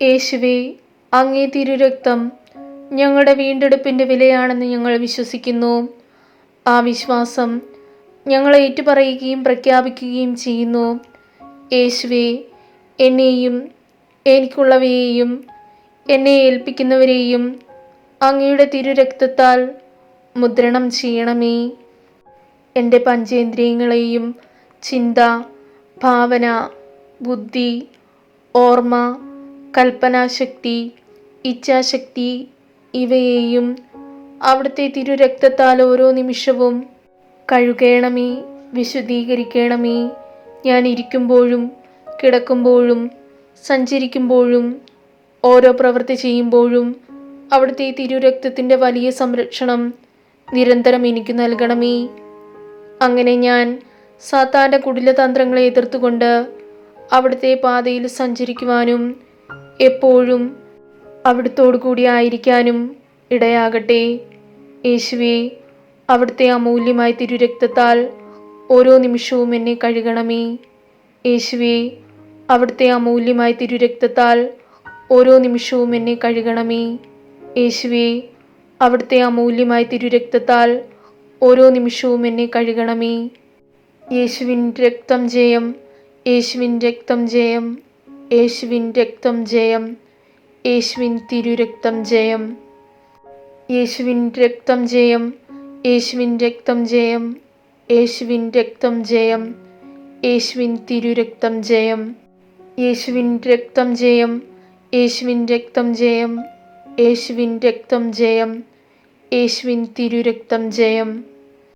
യേശുവേ അങ്ങേ തിരുരക്തം ഞങ്ങളുടെ വീണ്ടെടുപ്പിന്റെ വിലയാണെന്ന് ഞങ്ങൾ വിശ്വസിക്കുന്നു. ആ വിശ്വാസം ഞങ്ങളെ ഏറ്റുപറയുകയും പ്രഖ്യാപിക്കുകയും ചെയ്യുന്നു. യേശുവേ എന്നെയും എനിക്കുള്ളവയെയും എന്നെ ഏൽപ്പിക്കുന്നവരെയും അങ്ങയുടെ തിരുരക്തത്താൽ മുദ്രണം ചെയ്യണമേ. എന്റെ പഞ്ചേന്ദ്രിയങ്ങളെയും ചിന്ത ഭാവന ബുദ്ധി ഓർമ്മ കൽപ്പനാശക്തി ഇച്ഛാശക്തി ഇവയെയും അവിടുത്തെ തിരുരക്തത്താൽ ഓരോ നിമിഷവും കഴുകേണമേ വിശുദ്ധീകരിക്കണമേ. ഞാൻ ഇരിക്കുമ്പോഴും കിടക്കുമ്പോഴും സഞ്ചരിക്കുമ്പോഴും ഓരോ പ്രവൃത്തി ചെയ്യുമ്പോഴും അവിടുത്തെ തിരുരക്തത്തിന്റെ വലിയ സംരക്ഷണം നിരന്തരം എനിക്ക് നൽകണമേ. അങ്ങനെ ഞാൻ സാത്താന്റെ കുടിലതന്ത്രങ്ങളെ എതിർത്തുകൊണ്ട് അവിടുത്തെ പാതയിൽ സഞ്ചരിക്കുവാനും എപ്പോഴും അവിടുത്തോടു കൂടി ആയിരിക്കാനും ഇടയാകട്ടെ. യേശുവേ അവിടുത്തെ അമൂല്യമായ തിരുരക്തത്താൽ ഓരോ നിമിഷവും എന്നെ കഴുകണമേ. യേശുവേ അവിടുത്തെ അമൂല്യമായ തിരുരക്തത്താൽ ഓരോ നിമിഷവും എന്നെ കഴുകണമേ. യേശുവേ അവിടുത്തെ അമൂല്യമായ തിരുരക്തത്താൽ ഓരോ നിമിഷവും എന്നെ കഴുകണമേ. യേശുവിൻ രക്തം ജയം യേശുവിൻ രക്തം ജയം. യേശുവിൻ രക്തം ജയം യേശുവിൻ തിരുരക്തം ജയം. യേശുവിൻ രക്തം ജയം യേശുവിൻ രക്തം ജയം യേശുവിൻ രക്തം ജയം യേശുവിൻ തിരുരക്തം ജയം. യേശുവിൻ രക്തം ജയം യേശുവിൻ രക്തം ജയം യേശുവിൻ രക്തം ജയം യേശുവിൻ തിരുരക്തം ജയം.